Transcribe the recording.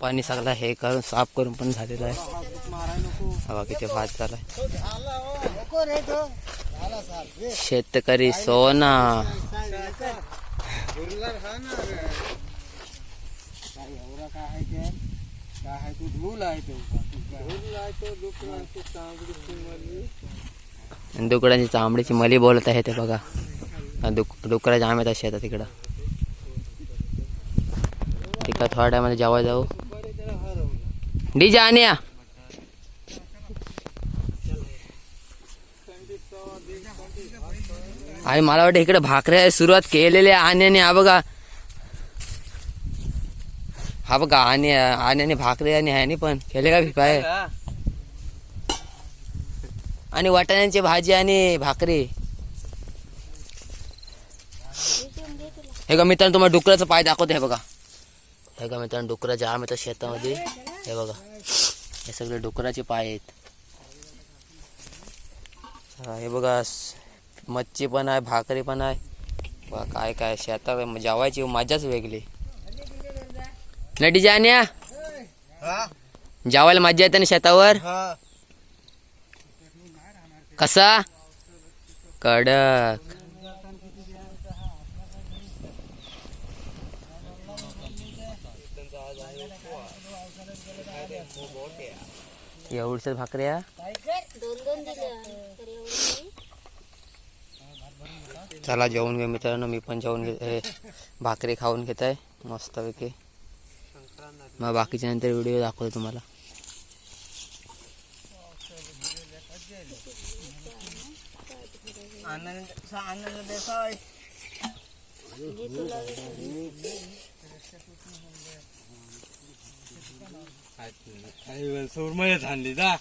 पप्पांनी सगळा हे करून साफ़ करून पण झालेला आहे हवा किती भात झालाय शेतकरी सोना। मली बोलत आहे ते बघा. हा तसे येतात तिकडं तिकडं थोड्या जाऊ डी जाण्या आणि मला वाटतं इकडे भाकऱ्या सुरुवात केलेल्या आण्याने हा बघा. हा बघा आणि आण्याने भाकरी आणि ह्याने पण केले का भिपाय आणि वाटाण्यांची भाजी आणि भाकरी. हे का मित्रांनो तुम्हाला डुकराचं पाय दाखवतो हे बघा. हे का मित्रांनो डुकराचे आम येतात शेतामध्ये हे बघा. हे सगळे डुकराचे पाय आहेत. हा, बघा मच्छी पण आहे भाकरी पण आहे. बघा काय काय शेतात जेवायची मजाच वेगळी. नटी जाण्या जेवायला मजा येते ना शेतावर? कसा? कडक. एवढ्याच भाकऱ्या? चला जेवून घे मित्रांनो. मी पण जेवून घेत भाकरी खाऊन घेत आहे मस्तपैकी. मग बाकीच्या नंतर व्हिडिओ दाखवतो तुम्हाला. आनंद आनंद देसाई. सुरमय झाली जा